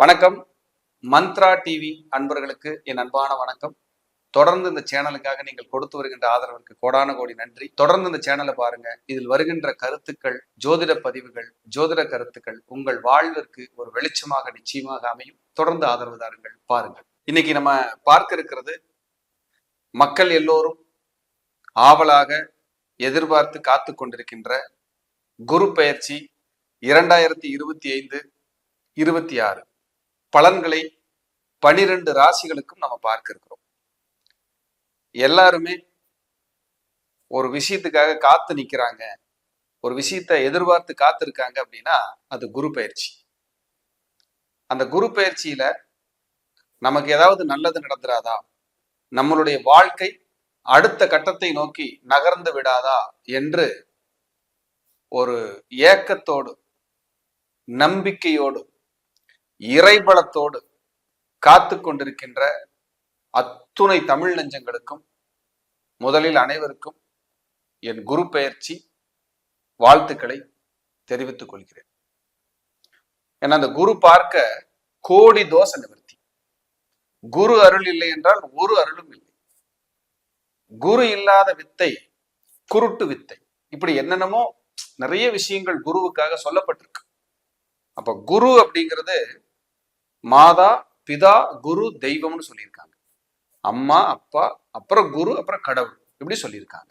வணக்கம். மந்த்ரா டிவி அன்பர்களுக்கு என் அன்பான வணக்கம். தொடர்ந்து இந்த சேனலுக்காக நீங்கள் கொடுத்து வருகின்ற ஆதரவிற்கு கோடான கோடி நன்றி. தொடர்ந்து இந்த சேனலை பாருங்க. இதில் வருகின்ற கருத்துக்கள் ஜோதிட பதிவுகள் ஜோதிட கருத்துக்கள் உங்கள் வாழ்விற்கு ஒரு வெளிச்சமாக நிச்சயமாக அமையும். தொடர்ந்து ஆதரவு தாருங்கள். பாருங்கள். இன்னைக்கு நம்ம பார்க்க இருக்கிறது மக்கள் எல்லோரும் ஆவலாக எதிர்பார்த்து காத்து கொண்டிருக்கின்ற குரு பயிற்சி இரண்டாயிரத்தி இருபத்தி ஐந்து இருபத்தி ஆறு. பலன்களை பனிரெண்டு ராசிகளுக்கும் நம்ம பார்க்க இருக்கிறோம் எல்லாருமே ஒரு விஷயத்துக்காக காத்து நிக்கிறாங்க. ஒரு விஷயத்தை எதிர்பார்த்து காத்திருக்காங்க அப்படின்னா அது குரு பயிற்சி. அந்த குரு பயிற்சியில நமக்கு ஏதாவது நல்லது நடந்துராதா? நம்மளுடைய வாழ்க்கை அடுத்த கட்டத்தை நோக்கி நகர்ந்து விடாதா? என்று ஒரு ஏக்கத்தோடு நம்பிக்கையோடு இறைபலத்தோடு காத்து கொண்டிருக்கின்ற அத்துணை தமிழ் நெஞ்சங்களுக்கும் முதலில் அனைவருக்கும் என் குரு பெயர்ச்சி வாழ்த்துக்களை தெரிவித்துக் கொள்கிறேன். ஏன்னா அந்த குரு பார்க்க கோடி தோஷ நிவர்த்தி. குரு அருள் இல்லை என்றால் ஒரு அருளும் இல்லை. குரு இல்லாத வித்தை குருட்டு வித்தை. இப்படி என்னென்னமோ நிறைய விஷயங்கள் குருவுக்காக சொல்லப்பட்டிருக்கு. அப்ப குரு அப்படிங்கிறது மாதா பிதா குரு தெய்வம்னு சொல்லியிருக்காங்க. அம்மா அப்பா அப்புறம் குரு அப்புறம் கடவுள் இப்படி சொல்லியிருக்காங்க.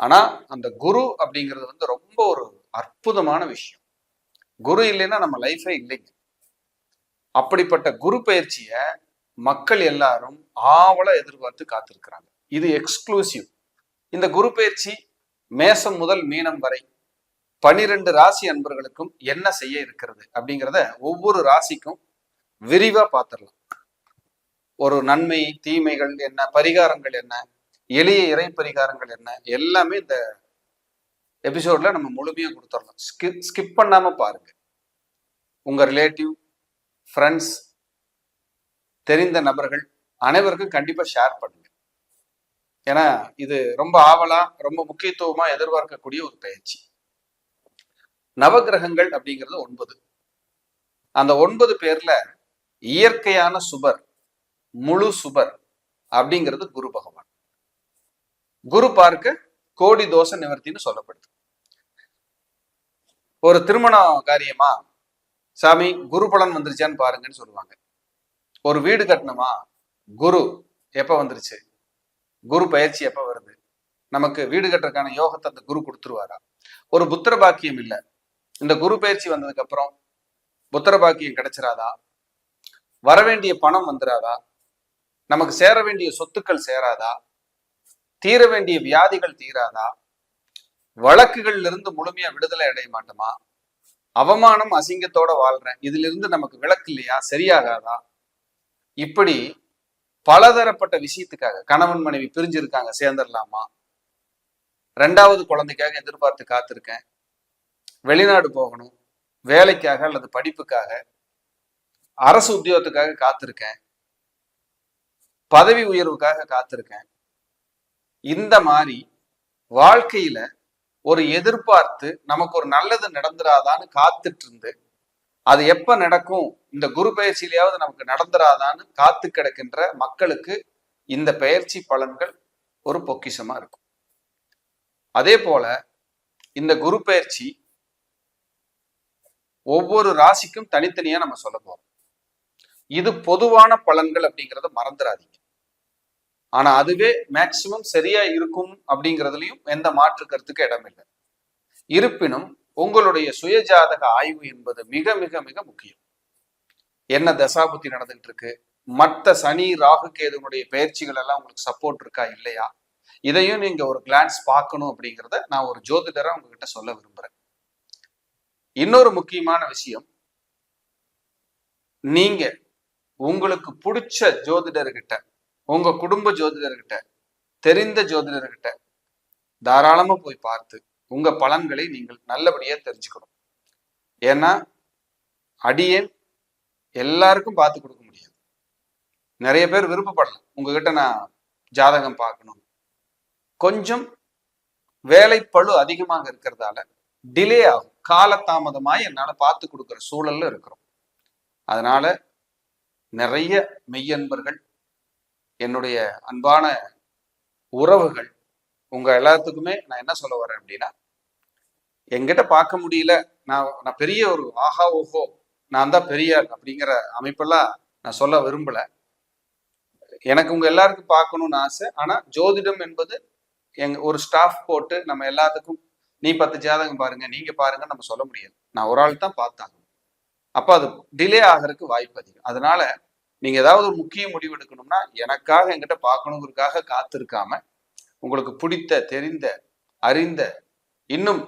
ஆனா அந்த குரு அப்படிங்கிறது வந்து ரொம்ப ஒரு அற்புதமான விஷயம். குரு இல்லைன்னா நம்ம லைஃபே இல்லைங்க. அப்படிப்பட்ட குரு பயிற்சியை மக்கள் எல்லாரும் ஆவலை எதிர்பார்த்து காத்திருக்கிறாங்க. இது எக்ஸ்க்ளூசிவ் இந்த குரு பயிற்சி மேசம் முதல் மீனம் வரை பனிரெண்டு ராசி அன்பர்களுக்கும் என்ன செய்ய இருக்கிறது அப்படிங்கிறத ஒவ்வொரு ராசிக்கும் விரிவா பார்த்துடலாம். ஒரு நன்மை தீமைகள் என்ன பரிகாரங்கள் என்ன எளிய இறை பரிகாரங்கள் என்ன எல்லாமே இந்த எபிசோட்ல நம்ம முழுமையா கொடுத்துடலாம். ஸ்கிப் ஸ்கிப் பண்ணாம பாருங்க. உங்க ரிலேட்டிவ் ஃப்ரெண்ட்ஸ் தெரிந்த நபர்கள் அனைவருக்கும் கண்டிப்பா ஷேர் பண்ணுங்க. ஏன்னா இது ரொம்ப ஆவலா ரொம்ப முக்கியத்துவமா எதிர்பார்க்கக்கூடிய ஒரு பயிற்சி. நவகிரகங்கள் அப்படிங்கிறது ஒன்பது. அந்த ஒன்பது பேர்ல இயற்கையான சுபர் முழு சுபர் அப்படிங்கிறது குரு பகவான். குரு பார்க்க கோடி தோஷ நிவர்த்தின்னு சொல்லப்படுது. ஒரு திருமண காரியமா சாமி குரு பலன் வந்துருச்சான்னு பாருங்கன்னு சொல்லுவாங்க. ஒரு வீடு கட்டணுமா? குரு எப்ப வந்துருச்சு? குரு பயிற்சி எப்ப வருது? நமக்கு வீடு கட்டுறதுக்கான யோகத்தை அந்த குரு கொடுத்துருவாரா? ஒரு புத்திர பாக்கியம் இல்லை. இந்த குரு பயிற்சி வந்ததுக்கு அப்புறம் புத்திர பாக்கியம் கிடைச்சிராதா? வரவேண்டிய பணம் வந்துடாதா நமக்கு சேர வேண்டிய சொத்துக்கள் சேராதா? தீர வேண்டிய வியாதிகள் தீராதா? வழக்குகள்ல இருந்து முழுமையா விடுதலை அடைய மாட்டோமா? அவமானம் அசிங்கத்தோட வாழ்றேன். இதுல இருந்து நமக்கு விளக்கு இல்லையா? சரியாகாதா? இப்படி பலதரப்பட்ட விஷயத்துக்காக கணவன் மனைவி பிரிஞ்சிருக்காங்க சேர்ந்துடலாமா ரெண்டாவது குழந்தைக்காக எதிர்பார்த்து காத்திருக்கேன். வெளிநாடு போகணும். வேலைக்காக அல்லது படிப்புக்காக. அரசு உத்தியோகத்துக்காக காத்திருக்கேன். பதவி உயர்வுக்காக காத்திருக்கேன். இந்த மாதிரி வாழ்க்கையில ஒரு எதிர்பார்த்து நமக்கு ஒரு நல்லது நடந்துராதான்னு காத்துட்டு இருந்து அது எப்ப நடக்கும் இந்த குரு பயிற்சியிலேயாவது நமக்கு நடந்துராதான்னு காத்து கிடக்கின்ற மக்களுக்கு இந்த பயிற்சி பலன்கள் ஒரு பொக்கிஷமா இருக்கும். அதே போல இந்த குரு பயிற்சி ஒவ்வொரு ராசிக்கும் தனித்தனியா நம்ம சொல்ல போறோம். இது பொதுவான பலன்கள் அப்படிங்கிறத மறந்துடாதீங்க. ஆனா அதுவே மேக்சிமம் சரியா இருக்கும் அப்படிங்கிறதுலயும் எந்த மாற்று கருத்துக்கு இடமில்லை. இருப்பினும் உங்களுடைய சுயஜாதக ஆய்வு என்பது மிக மிக மிக முக்கியம். என்ன தசாபுத்தி நடந்துட்டு இருக்கு மற்ற சனி ராகு கேதுனுடைய பயிற்சிகள் எல்லாம் உங்களுக்கு சப்போர்ட் இருக்கா இல்லையா? இதையும் நீங்க ஒரு கிளான்ஸ் பார்க்கணும் அப்படிங்கிறத நான் ஒரு ஜோதிடரா உங்ககிட்ட சொல்ல விரும்புறேன். இன்னொரு முக்கியமான விஷயம் நீங்க உங்களுக்கு பிடிச்ச ஜோதிடர்கிட்ட உங்க குடும்ப ஜோதிடர்கிட்ட தெரிந்த ஜோதிடர்கிட்ட தாராளமா போய் பார்த்து உங்க பலன்களை நீங்கள் நல்லபடியா தெரிஞ்சுக்கணும். ஏன்னா அடியேன் எல்லாருக்கும் பார்த்து கொடுக்க முடியாது. நிறைய பேர் விருப்பப்படலாம். உங்ககிட்ட நான் ஜாதகம் பார்க்கணும். கொஞ்சம் வேலைப்பழு அதிகமாக இருக்கிறதால டிலே ஆகும். காலதாமதமாய் என்னால் பார்த்து கொடுக்குற சூழல்ல இருக்கிறோம். அதனால நிறைய மெய்யன்பர்கள் என்னுடைய அன்பான உறவுகள் உங்க எல்லாத்துக்குமே நான் என்ன சொல்ல வரேன் அப்படின்னா எங்கிட்ட பார்க்க முடியல நான் நான் பெரிய ஒரு ஆஹா ஓஹோ நான் தான் பெரிய அப்படிங்கிற அமைப்பெல்லாம் நான் சொல்ல விரும்பல. எனக்கு உங்க எல்லாருக்கும் பார்க்கணும்னு ஆசை. ஆனா ஜோதிடம் என்பது எங்க ஒரு ஸ்டாஃப் போட்டு நம்ம எல்லாத்துக்கும் நீ பத்து ஜாதகம் பாருங்க நீங்க பாருங்க நம்ம சொல்ல முடியாது. நான் ஒரு ஆள் தான் பார்த்தாங்க அப்போ அது டிலே ஆகிறதுக்கு வாய்ப்பு அதிகம். அதனால நீங்க ஏதாவது ஒரு முக்கிய முடிவு எடுக்கணும்னா எனக்காக என்கிட்ட பார்க்கணுங்கிறதுக்காக காத்திருக்காம உங்களுக்கு பிடித்த தெரிந்த அறிந்த இன்னும்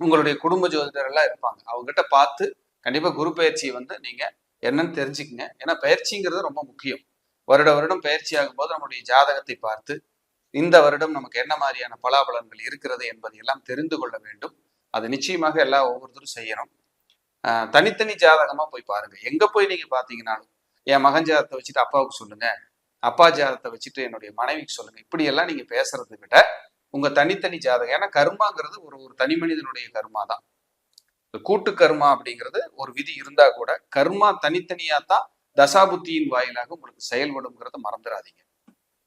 உங்களுடைய குடும்ப ஜோதிடர் எல்லாம் இருப்பாங்க. அவங்ககிட்ட பார்த்து கண்டிப்பா குரு பயிற்சியை வந்து நீங்க என்னன்னு தெரிஞ்சுக்கங்க. ஏன்னா பயிற்சிங்கிறது ரொம்ப முக்கியம். வருட வருடம் பயிற்சி ஆகும்போது நம்முடைய ஜாதகத்தை பார்த்து இந்த வருடம் நமக்கு என்ன மாதிரியான பலாபலன்கள் இருக்கிறது என்பதை எல்லாம் தெரிந்து கொள்ள வேண்டும். அது நிச்சயமாக எல்லா ஒவ்வொருத்தரும் செய்யணும். தனித்தனி ஜாதகமா போய் பாருங்க. எங்க போய் நீங்க பாத்தீங்கன்னாலும் என் மகன் ஜாதகத்தை வச்சுட்டு அப்பாவுக்கு சொல்லுங்க. அப்பா ஜாதகத்தை வச்சுட்டு என்னுடைய மனைவிக்கு சொல்லுங்க. இப்படி எல்லாம் நீங்க பேசுறதை விட உங்க தனித்தனி ஜாதகம். ஏன்னா கர்மாங்கிறது ஒரு ஒரு தனி மனிதனுடைய கர்மா தான். கூட்டு கர்மா அப்படிங்கிறது ஒரு விதி இருந்தா கூட கர்மா தனித்தனியா தான் தசாபுத்தியின் வாயிலாக உங்களுக்கு செயல்படுங்கிறத மறந்துடாதீங்க.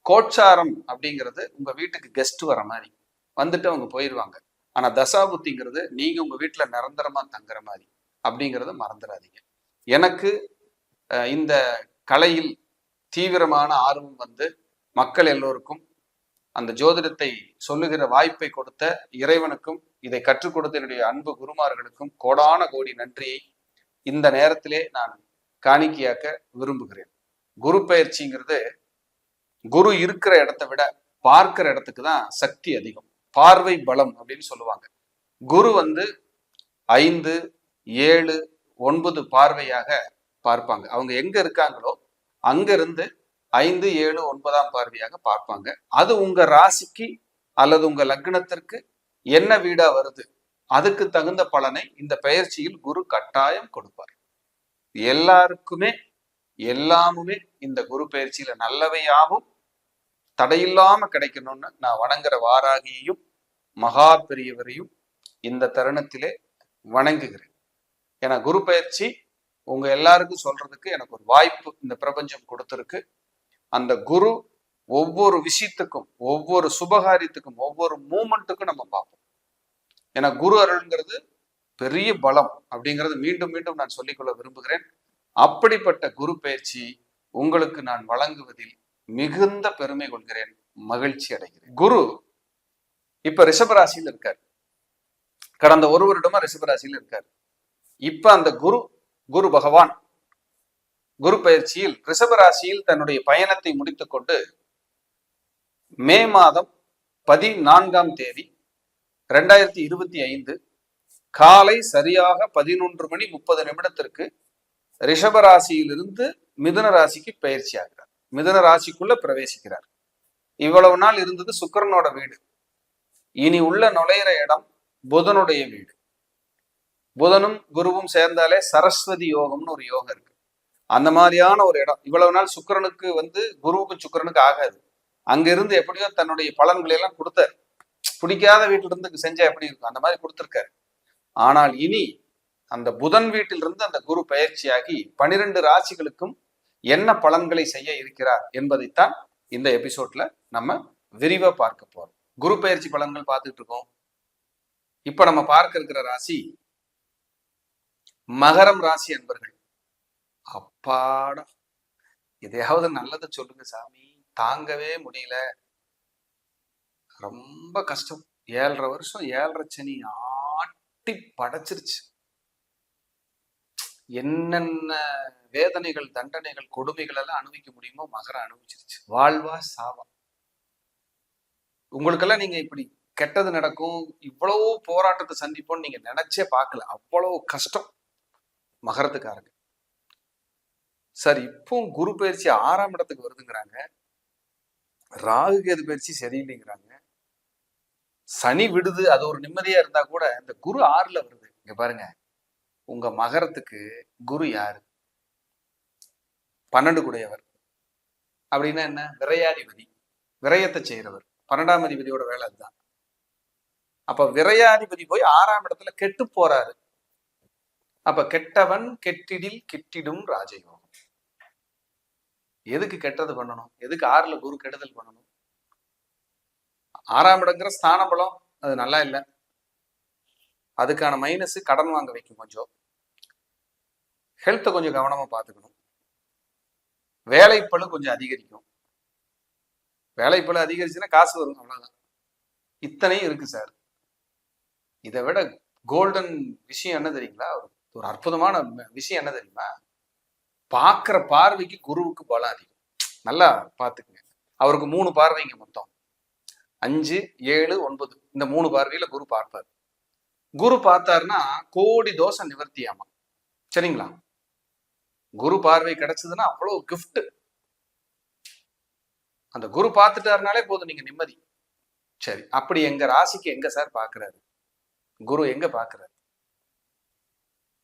கோட்சாரம் அப்படிங்கிறது உங்க வீட்டுக்கு கெஸ்ட் வர மாதிரி. வந்துட்டு அவங்க போயிடுவாங்க ஆனா தசாபுத்திங்கிறது நீங்க உங்க வீட்டுல நிரந்தரமா தங்குற மாதிரி. அப்படிங்கிறத மறந்துடாதீங்க எனக்கு இந்த கலையில் தீவிரமான ஆர்வம் வந்து மக்கள் எல்லோருக்கும் அந்த ஜோதிடத்தை சொல்லுகிற வாய்ப்பை கொடுத்த இறைவனுக்கும் இதை கற்றுக் கொடுத்த என்னுடைய அன்பு குருமார்களுக்கும் கோடான கோடி நன்றியை இந்த நேரத்திலே நான் காணிக்கையாக்க விரும்புகிறேன். குரு பயிற்சிங்கிறது குரு இருக்கிற இடத்தை விட பார்க்கிற இடத்துக்கு தான் சக்தி அதிகம். பார்வை பலம் அப்படின்னு சொல்லுவாங்க. குரு வந்து ஐந்து ஏழு ஒன்பது பார்வையாக பார்ப்பாங்க. அவங்க எங்க இருக்காங்களோ அங்கிருந்து ஐந்து ஏழு ஒன்பதாம் பார்வையாக பார்ப்பாங்க. அது உங்க ராசிக்கு அல்லது உங்க லக்னத்திற்கு என்ன வீடா வருது அதுக்கு தகுந்த பலனை இந்த பெயர்ச்சியில் குரு கட்டாயம் கொடுப்பார். எல்லாருக்குமே எல்லாமுமே இந்த குரு பயிற்சியில நல்லவையாகவும் தடையில்லாம கிடைக்கணும்னு நான் வணங்குற வாராகியையும் மகா பெரியவரையும் இந்த தருணத்திலே வணங்குகிறேன். ஏன்னா குரு பயிற்சி உங்க எல்லாருக்கும் சொல்றதுக்கு எனக்கு ஒரு வாய்ப்பு இந்த பிரபஞ்சம் கொடுத்துருக்கு. அந்த குரு ஒவ்வொரு விஷயத்துக்கும் ஒவ்வொரு சுபகாரியத்துக்கும் ஒவ்வொரு மூமெண்ட்டுக்கும் நம்ம பார்ப்போம். ஏன்னா குரு அருள்ங்கிறது பெரிய பலம் அப்படிங்கிறது மீண்டும் மீண்டும் நான் சொல்லிக்கொள்ள விரும்புகிறேன். அப்படிப்பட்ட குரு பயிற்சி உங்களுக்கு நான் வழங்குவதில் மிகுந்த பெருமை கொள்கிறேன் மகிழ்ச்சி அடைகிறேன். குரு இப்ப ரிஷபராசியில் இருக்கார். கடந்த ஒரு வருடமா ரிஷபராசியில் இருக்காரு. இப்ப அந்த குரு குரு பகவான் குரு பயிற்சியில் ரிஷபராசியில் தன்னுடைய பயணத்தை முடித்துக்கொண்டு மே மாதம் பதினான்காம் தேதி ரெண்டாயிரத்தி இருபத்தி ஐந்து காலை சரியாக பதினொன்று மணி முப்பது நிமிடத்திற்கு ரிஷபராசியிலிருந்து மிதுன ராசிக்கு பயிற்சி ஆகிறார். மிதுன ராசிக்குள்ள பிரவேசிக்கிறார். இவ்வளவு நாள் இருந்தது சுக்கிரனோட வீடு. இனி உள்ள நுழையிற இடம் புதனுடைய வீடு. புதனும் குருவும் சேர்ந்தாலே சரஸ்வதி யோகம்னு ஒரு யோகம் இருக்கு. அந்த மாதிரியான ஒரு இடம். இவ்வளவு நாள் சுக்கிரனுக்கு வந்து குருவுக்கும் சுக்கிரனுக்கு ஆகாது. அங்க இருந்து எப்படியோ தன்னுடைய பலன்களை எல்லாம் கொடுத்தாரு. பிடிக்காத வீட்டுல இருந்து செஞ்சா எப்படி இருக்கும்? அந்த மாதிரி கொடுத்திருக்காரு. ஆனால் இனி அந்த புதன் வீட்டிலிருந்து அந்த குரு பயிற்சியாகி பனிரெண்டு ராசிகளுக்கும் என்ன பலன்களை செய்ய இருக்கிறார் என்பதைத்தான் இந்த எபிசோட்ல நம்ம விரிவா பார்க்க போறோம். குரு பயிற்சி பலன்கள் பார்த்துட்டு இருக்கோம். இப்ப நம்ம பார்க்க இருக்கிற ராசி மகரம் ராசி அன்பர்கள். அப்பாடா. எதையாவது நல்லதை சொல்லுங்க சாமி. தாங்கவே முடியல. ரொம்ப கஷ்டம். ஏழரை வருஷம் ஏழரை சனி ஆட்டி படைச்சிருச்சு. என்னென்ன வேதனைகள் தண்டனைகள் கொடுமைகள் எல்லாம் அனுபவிக்க முடியுமோ மகரம் அனுபவிச்சிருச்சு. வாழ்வா சாவா. உங்களுக்கெல்லாம் நீங்க இப்படி கெட்டது நடக்கும் இவ்வளவு போராட்டத்தை சந்திப்போம்னு நீங்க நினைச்சே பார்க்கல. அவ்வளவு கஷ்டம். மகரத்துக்காரங்க. சார் இப்போ குரு பயிற்சி ஆறாம் இடத்துக்கு வருதுங்கிறாங்க. ராகு கேது பயிற்சி சரியில்லைங்கிறாங்க. சனி விடுது அது ஒரு நிம்மதியா இருந்தா கூட இந்த குரு ஆறுல வருது. இங்க பாருங்க. உங்க மகரத்துக்கு குரு யாரு? பன்னெண்டு குடையவர். அப்படின்னா என்ன? விரையாதிபதி. விரயத்தை செய்யறவர் பன்னெண்டாம் அதிபதியோட வேலை அதுதான். அப்ப விரையாதிபதி போய் ஆறாம் இடத்துல கெட்டு போறாரு. அப்ப கெட்டவன் கெட்டிடில் கெட்டிடும் ராஜயோகம். எதுக்கு கெட்டது பண்ணணும்? எதுக்கு ஆறுல குரு கெடுதல் பண்ணணும்? ஆறாம் இடங்கிற ஸ்தான பலம் அது நல்லா இல்லை. அதுக்கான மைனஸ் கடன் வாங்க வைக்கும் கொஞ்சம். ஹெல்த்தை கொஞ்சம் கவனமா பார்த்துக்கணும் வேலைப்பழு கொஞ்சம் அதிகரிக்கும். வேலைப்பழு அதிகரிச்சுன்னா காசு வரும் அவ்வளவுதான். இத்தனையும் இருக்கு சார் இதை விட கோல்டன் விஷயம் என்ன தெரியுங்களா? ஒரு அற்புதமான விஷயம் என்ன தெரியுமா? பார்க்குற பார்வைக்கு குருவுக்கு பலம் அதிகம். நல்லா பார்த்துக்குங்க. அவருக்கு மூணு பார்வைங்க மொத்தம். அஞ்சு ஏழு ஒன்பது. இந்த மூணு பார்வையில குரு பார்ப்பார். குரு பார்த்தாருன்னா கோடி தோஷம் நிவர்த்தியாமா? சரிங்களா? குரு பார்வை கிடைச்சதுன்னா அவ்வளவு கிஃப்ட் அந்த குரு பார்த்துட்டாருனாலே போதும் நீங்க நிம்மதி. சரி அப்படி எங்க ராசிக்கு எங்க சார் பாக்குறாரு குரு எங்க பாக்குறாரு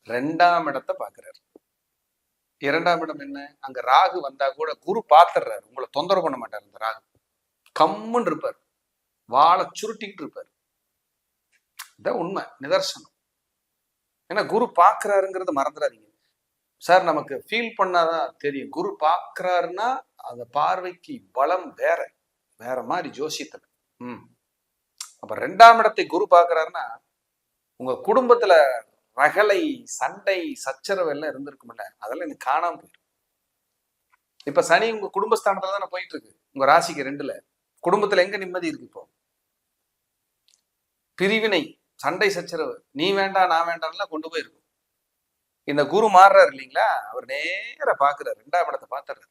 ரெண்டாம் இடத்தை பாக்குறாரு இரண்டாம் இடம் என்ன? அங்க ராகு வந்தா கூட குரு பாத்துறாரு உங்களை தொந்தரவு பண்ண மாட்டார் இந்த ராகு. கம்முன்னு இருப்பார். வாழை சுருட்டிக்கிட்டு இருப்பார். இதான் உண்மை. நிதர்சனம். ஏன்னா குரு பாக்குறாருங்கிறத மறந்துடாதீங்க. சார் நமக்கு ஃபீல் பண்ணாதான் தெரியும். குரு பாக்குறாருன்னா அந்த பார்வைக்கு பலம் வேற. வேற மாதிரி ஜோசியத்துல. ம். அப்ப ரெண்டாம் இடத்தை குரு பாக்குறாருன்னா உங்க குடும்பத்துல ரகலை சண்டை சச்சரவு எல்லாம் இருந்திருக்கும்ல அதெல்லாம் எனக்கு காணாம போயிடும். இப்ப சனி உங்க குடும்பஸ்தானத்துல தானே போயிட்டு இருக்கு உங்க ராசிக்கு ரெண்டுல. குடும்பத்துல எங்க நிம்மதி இருக்கு இப்போ? பிரிவினை சண்டை சச்சரவு. நீ வேண்டாம் நான் வேண்டாம்லாம் கொண்டு போயிருக்கும். இந்த குரு மாறுறாரு இல்லைங்களா? அவர் நேர பாக்குறாரு. ரெண்டாம் இடத்தை பாத்துறாரு.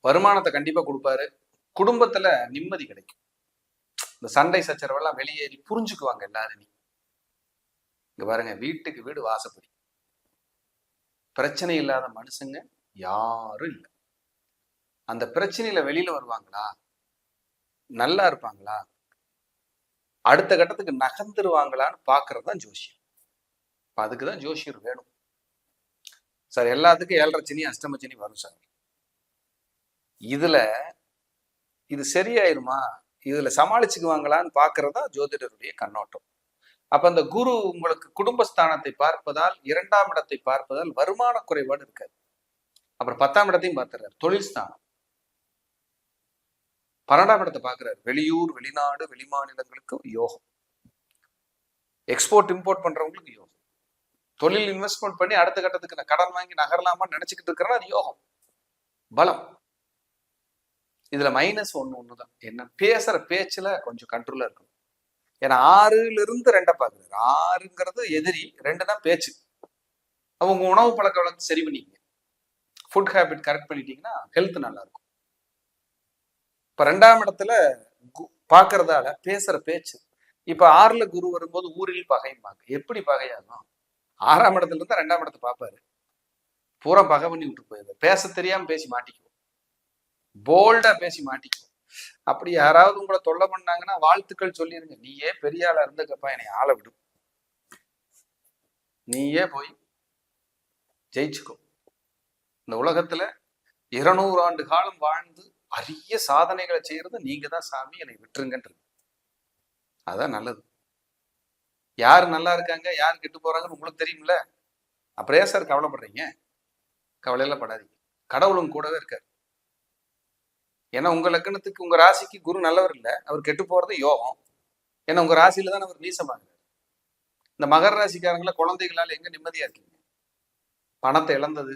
வருமானத்தை கண்டிப்பா கொடுப்பாரு. குடும்பத்துல நிம்மதி கிடைக்கும். இந்த சண்டை சச்சரவெல்லாம் வெளியேறி புரிஞ்சுக்குவாங்க எல்லாரும். நீ இங்க பாருங்க வீட்டுக்கு வீடு வாசப்படி. பிரச்சனை இல்லாத மனுஷங்க யாரும் இல்லை. அந்த பிரச்சனையில வெளியில வருவாங்களா? நல்லா இருப்பாங்களா? அடுத்த கட்டத்துக்கு நகர்ந்துருவாங்களான்னு பாக்குறது தான் ஜோசியம். இப்ப அதுக்கு தான் ஜோசியர் வேணும். சார் எல்லாத்துக்கும் ஏழரை சனி அஷ்டம சனி வரும் சார். இதுல இது சரியாயிருமா? இதுல சமாளிச்சுக்குவாங்களான்னு பாக்குறதா ஜோதிடருடைய கண்ணோட்டம். அப்ப அந்த குரு உங்களுக்கு குடும்பஸ்தானத்தை பார்ப்பதால் இரண்டாம் இடத்தை பார்ப்பதால் வருமான குறைபாடு இருக்காது. அப்புறம் பத்தாம் இடத்தையும் பார்த்துறாரு தொழில் ஸ்தானம். பன்னெண்டாம் இடத்தை பார்க்கிறாரு. வெளியூர் வெளிநாடு வெளிமாநிலங்களுக்கு யோகம். எக்ஸ்போர்ட் இம்போர்ட் பண்றவங்களுக்கு யோகம். தொழில் இன்வெஸ்ட்மெண்ட் பண்ணி அடுத்த கட்டத்துக்கு நான் கடன் வாங்கி நகரலாமான்னு நினைச்சுக்கிட்டு இருக்கிறேன்னா அது யோகம். பலம். இதுல மைனஸ் ஒண்ணு ஒண்ணுதான். என்ன? பேசுற பேச்சுல கொஞ்சம் கண்ட்ரோலா இருக்கணும். ஏன்னா ஆறுல இருந்து ரெண்டை பாக்குறாரு ஆறுங்கிறது எதிரி ரெண்டுனா பேச்சு. அவங்க உணவு பழக்க வழக்கம் சரி பண்ணிக்கங்க. ஃபுட் ஹேபிட் கரெக்ட் பண்ணிட்டீங்கன்னா ஹெல்த் நல்லா இருக்கும் இப்ப ரெண்டாம் இடத்துல கு- பாக்குறதால பேசுற பேச்சு. இப்ப ஆறுல குரு வரும்போது ஊரில் பகைம்பாங்க எப்படி பகையாகும்? ஆறாம் இடத்துல இருந்தா ரெண்டாம் இடத்தை பார்ப்பாரு. பூரா பகை பண்ணி விட்டு போயிடுது பேச தெரியாம பேசி மாட்டிக்குவோம். போல்டா பேசி மாட்டிக்குவோம். அப்படி யாராவது உங்களை தொல்லை பண்ணாங்கன்னா வாழ்த்துக்கள் சொல்லிருங்க. நீயே பெரிய ஆளா இருந்துக்கப்பா என்னை ஆள விடும் நீயே போய் ஜெயிச்சுக்கோ. இந்த உலகத்துல இருநூறு ஆண்டு காலம் வாழ்ந்து அரிய சாதனைகளை செய்யறது நீங்க தான் சாமி. என்னை விட்டுருங்கன்றது. அதான் நல்லது. யார் நல்லா இருக்காங்க யார் கெட்டு போறாங்கன்னு உங்களுக்கு தெரியும்ல? அப்புறம் ஏன் சார் கவலைப்படுறீங்க? கவலையெல்லாம் படாதீங்க. கடவுளும் கூடவே இருக்காரு. ஏன்னா உங்க லக்னத்துக்கு உங்க ராசிக்கு குரு நல்லவர் இல்லை. அவர் கெட்டு போறது யோகம். ஏன்னா உங்க ராசியில தான் அவர் நீசமாகிறார் இந்த மகர ராசிக்காரங்கள குழந்தைகளால எங்க நிம்மதியா இருக்கீங்க? பணத்தை இழந்தது.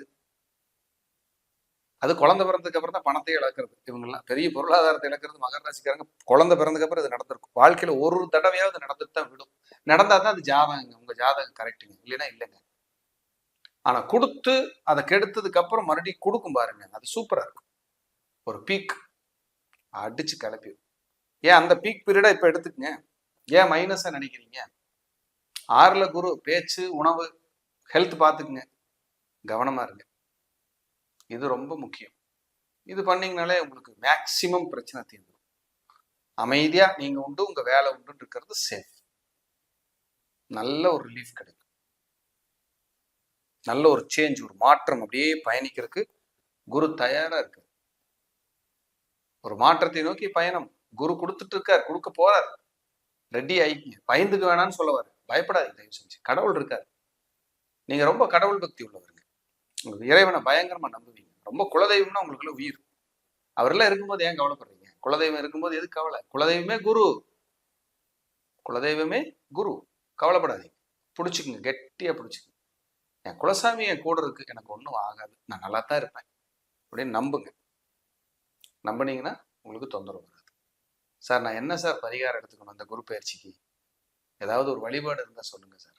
அது குழந்தை பிறந்ததுக்கு அப்புறம் தான் பணத்தை இழக்கிறது. இவங்கெல்லாம் பெரிய பொருளாதாரத்தை இழக்கிறது மகர ராசிக்காரங்க. குழந்தை பிறந்ததுக்கு அப்புறம் இது நடந்திருக்கும். வாழ்க்கையில ஒரு தடவையாவது நடந்துட்டு தான் விடும். நடந்தா தான் அது ஜாதகங்க. உங்க ஜாதகம் கரெக்டுங்க இல்லைன்னா இல்லைங்க. ஆனா கொடுத்து அதை கெடுத்ததுக்கு அப்புறம் மறுபடியும் கொடுக்கும் பாருங்க. அது சூப்பரா இருக்கும். ஒரு பீக் அடிச்சு கிளப்பி. ஏன் அந்த பீக் பீரியடா இப்ப எடுத்துக்கங்க. ஏன் மைனஸா நினைக்கிறீங்க? ஆறுல குரு பேச்சு உணவு ஹெல்த் பார்த்துக்குங்க. கவனமா இருங்க. இது ரொம்ப முக்கியம். இது பண்ணீங்கனாலே உங்களுக்கு மேக்சிமம் பிரச்சனை தீர்ந்துடும் அமைதியா நீங்க உண்டு உங்க வேலை உண்டு இருக்கிறது சேஃப் நல்ல ஒரு ரிலீஃப் கிடைக்கும். நல்ல ஒரு சேஞ்ச் ஒரு மாற்றம் அப்படியே பயணிக்கிறதுக்கு குரு தயாரா இருக்கு ஒரு மாற்றத்தை நோக்கி பயணம். குரு கொடுத்துட்டு இருக்கார் கொடுக்க போறார். ரெடி ஆயிக்கிங்க பயந்துக்க வேணாம்னு சொல்லுவார். பயப்படாது பயப்படாதீங்க தயவு செஞ்சு. கடவுள் இருக்கார். நீங்க ரொம்ப கடவுள் பக்தி உள்ளவருங்க. உங்களுக்கு இறைவனை பயங்கரமா நம்புவீங்க. ரொம்ப குலதெய்வம்னா உங்களுக்குள்ள உயிர். அவரெல்லாம் இருக்கும்போது ஏன் கவலைப்படுறீங்க? குலதெய்வம் இருக்கும்போது எது கவலை? குலதெய்வமே குரு. குலதெய்வமே குரு. கவலைப்படாதீங்க. பிடிச்சிக்குங்க. கெட்டியா பிடிச்சிக்குங்க. என் குலசாமி என் கூட இருக்கு. எனக்கு ஒன்றும் ஆகாது. நான் நல்லா தான் இருப்பேன். அப்படின்னு நம்புங்க. நம்புனீங்கன்னா உங்களுக்கு தொந்தரவு வராது. சார் நான் என்ன சார் பரிகாரம் எடுத்துக்கணும் இந்த குரு பயிற்சிக்கு ஏதாவது ஒரு வழிபாடு இருந்தால் சொல்லுங்கள் சார்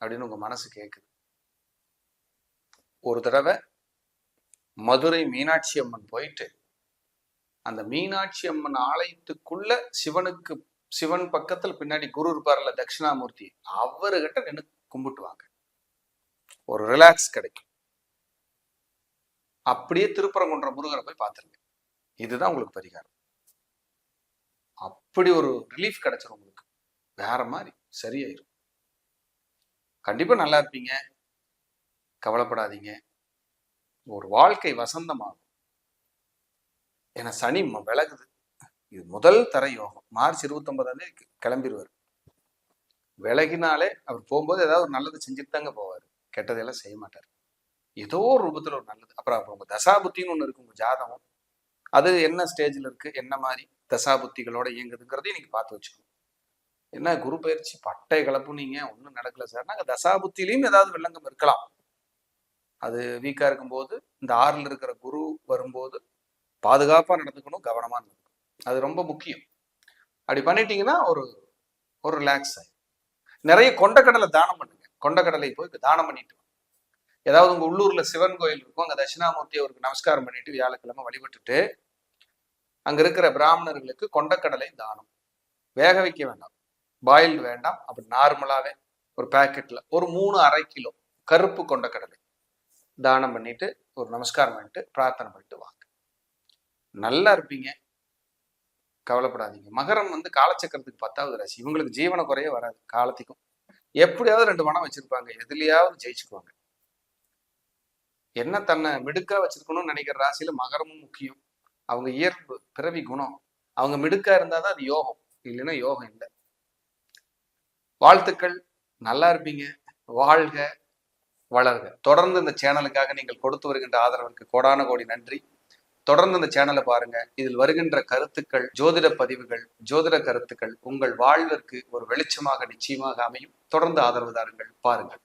அப்படின்னு உங்கள் மனசு கேட்குது ஒரு தடவை மதுரை மீனாட்சி அம்மன் போயிட்டு அந்த மீனாட்சி அம்மன் ஆலயத்துக்குள்ள சிவனுக்கு சிவன் பக்கத்தில் பின்னாடி குரு இருப்பார்ல தட்சிணாமூர்த்தி அவர்கிட்ட நின்று கும்பிட்டுவாங்க. ஒரு ரிலாக்ஸ் கிடைக்கும். அப்படியே திருப்பரங்குன்ற முருகரை போய் பார்த்துருங்க. இதுதான் உங்களுக்கு பரிகாரம். அப்படி ஒரு ரிலீஃப் கிடைச்சிரும் உங்களுக்கு. வேற மாதிரி சரியாயிரும். கண்டிப்பா நல்லா இருப்பீங்க. கவலைப்படாதீங்க. ஒரு வாழ்க்கை வசந்தமாகும். ஏன்னா சனி விலகுது. இது முதல் தர யோகம். மார்ச் இருபத்தொன்பதாம் தேதி கிளம்பிடுவார் விலகினாலே அவர் போகும்போது ஏதாவது ஒரு நல்லது செஞ்சுட்டு தாங்க போவார். கெட்டதெல்லாம் செய்ய மாட்டார். ஏதோ ஒரு ரூபத்துல ஒரு நல்லது. அப்புறம் அப்புறம் உங்கள் தசாபுத்தின்னு ஒன்று இருக்கு உங்கள் ஜாதகம். அது என்ன ஸ்டேஜில் இருக்குது என்ன மாதிரி தசாபுத்திகளோட இயங்குதுங்கிறதையும் நீங்கள் பார்த்து வச்சுக்கணும். என்ன குரு பயிற்சி? பட்டை கிளப்புனீங்க ஒன்றும் நடக்கல சார் நாங்கள் தசாபுத்திலையும் ஏதாவது வில்லங்கம் இருக்கலாம். அது வீக்காக இருக்கும்போது இந்த ஆறில் இருக்கிற குரு வரும்போது பாதுகாப்பாக நடந்துக்கணும் கவனமாக நடந்துக்கணும். அது ரொம்ப முக்கியம். அப்படி பண்ணிட்டீங்கன்னா ஒரு ஒரு ரிலாக்ஸ் ஆகும் நிறைய கொண்டக்கடலை தானம் பண்ணுங்க. கொண்டக்கடலை போய் தானம் பண்ணிட்டு ஏதாவது உங்க உள்ளூர்ல சிவன் கோயில் இருக்கும் அங்க தட்சிணாமூர்த்தி அவருக்கு நமஸ்காரம் பண்ணிட்டு வியாழக்கிழமை வழிபட்டுட்டு அங்க இருக்கிற பிராமணர்களுக்கு கொண்டக்கடலை தானம். வேக வைக்க வேண்டாம். பாயில் வேண்டாம். அப்படி நார்மலாவே ஒரு பாக்கெட்ல ஒரு மூணு அரை கிலோ கருப்பு கொண்டக்கடலை தானம் பண்ணிட்டு ஒரு நமஸ்காரம் பண்ணிட்டு பிரார்த்தனை பண்ணிட்டு வாங்க. நல்லா இருப்பீங்க. கவலைப்படாதீங்க. மகரம் வந்து காலச்சக்கரத்துக்கு பத்தாவது ராசி. இவங்களுக்கு ஜீவன குறைய வராது காலத்துக்கும். எப்படியாவது ரெண்டு மனம் வச்சிருப்பாங்க. எதுலையாவது ஜெயிச்சுக்குவாங்க. என்ன தன்னை மிடுக்கா வச்சிருக்கணும்னு நினைக்கிற ராசியில மகரமும் முக்கியம். அவங்க இயல்பு பிறவி குணம். அவங்க மிடுக்கா இருந்தாதான் அது யோகம். இல்லைன்னா யோகம் இல்லை. வாழ்த்துக்கள். நல்லா இருப்பீங்க. வாழ்க வளர்க. தொடர்ந்து இந்த சேனலுக்காக நீங்கள் கொடுத்து வருகின்ற ஆதரவிற்கு கோடான கோடி நன்றி. தொடர்ந்து இந்த சேனலை பாருங்க. இதில் வருகின்ற கருத்துக்கள் ஜோதிட பதிவுகள் ஜோதிட கருத்துக்கள் உங்கள் வாழ்விற்கு ஒரு வெளிச்சமாக நிச்சயமாக அமையும். தொடர்ந்து ஆதரவு தாருங்கள். பாருங்கள்.